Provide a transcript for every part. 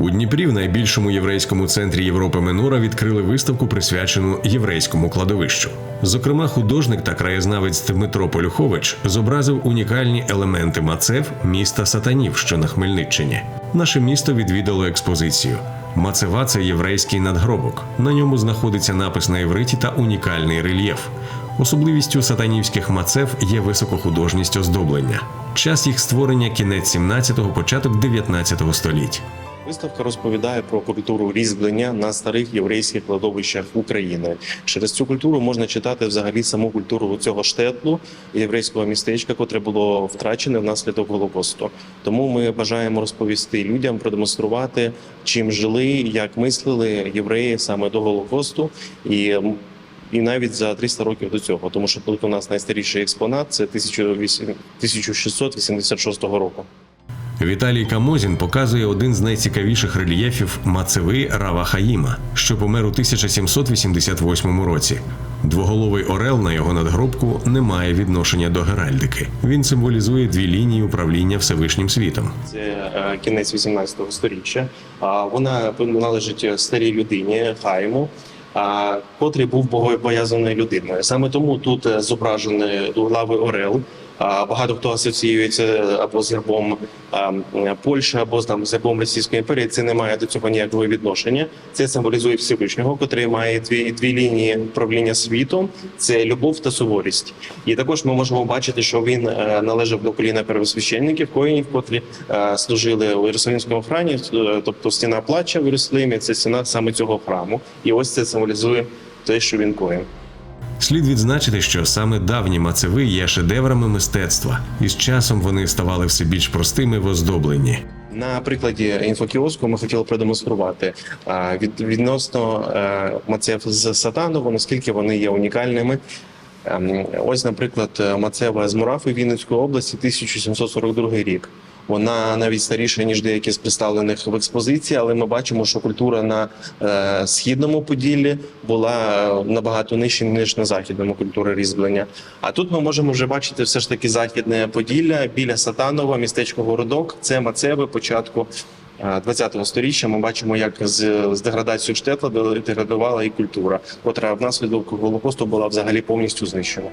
У Дніпрі, в найбільшому єврейському центрі Європи Минора, відкрили виставку, присвячену єврейському кладовищу. Зокрема, художник та краєзнавець Дмитро Полюхович зобразив унікальні елементи мацев міста Сатанів, що на Хмельниччині. Наше місто відвідало експозицію. Мацева це єврейський надгробок. На ньому знаходиться напис на євриті та унікальний рельєф. Особливістю сатанівських мацев є високохудожність оздоблення. Час їх створення кінець 17-го, початок 19 століть. Виставка розповідає про культуру різьблення на старих єврейських кладовищах України. Через цю культуру можна читати взагалі саму культуру цього штетлу єврейського містечка, котре було втрачене внаслідок голокосту. Тому ми бажаємо розповісти людям, продемонструвати, чим жили, як мислили євреї саме до голокосту і. І навіть за 300 років до цього, тому що тут у нас найстаріший експонат це 1686 року. Віталій Камозін показує один з найцікавіших рельєфів Мацеви Рава Хаїма, що помер у 1788 році. Двоголовий орел на його надгробку не має відношення до геральдики. Він символізує дві лінії управління Всевишнім світом. Це е, кінець 18 століття. А вона належить старій людині Хайму, котрий був богобоязаною людиною. Саме тому тут е, зображений двоглавий орел. Багато хто асоціюється або з гербом Польщі, або там з гербом Російської імперії. Це не має до цього ніякого відношення. Це символізує Всевишнього, котрий має дві дві лінії правління світом: це любов та суворість. І також ми можемо бачити, що він е, належав до коліна первосвященників, коїнів, котрі е, служили у Єрусалимському храмі, е, тобто стіна плача в Єрусалимі, це стіна саме цього храму. І ось це символізує те, що він коїн. Слід відзначити, що саме давні мацеви є шедеврами мистецтва, і з часом вони ставали все більш простими в оздобленні. На прикладі інфокіоску ми хотіли продемонструвати від, відносно е, мацев з Сатаново, наскільки вони є унікальними. Ем, Ось, наприклад, Мацева з Мурафи Вінницької області, 1742 рік. Вона навіть старіша ніж деякі з представлених в експозиції, але ми бачимо, що культура на е, східному поділлі була е, набагато нижча ніж на західному культури різьблення. А тут ми можемо вже бачити все ж таки західне поділля біля Сатанова, містечко Городок. Це Мацеви початку. е, 20-го сторіччя ми бачимо, як з, з деградацією штетла деградувала і культура, котра внаслідок голокосту була взагалі повністю знищена.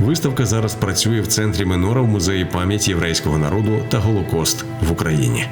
Виставка зараз працює в центрі Минора в музеї пам'яті єврейського народу та Голокост в Україні.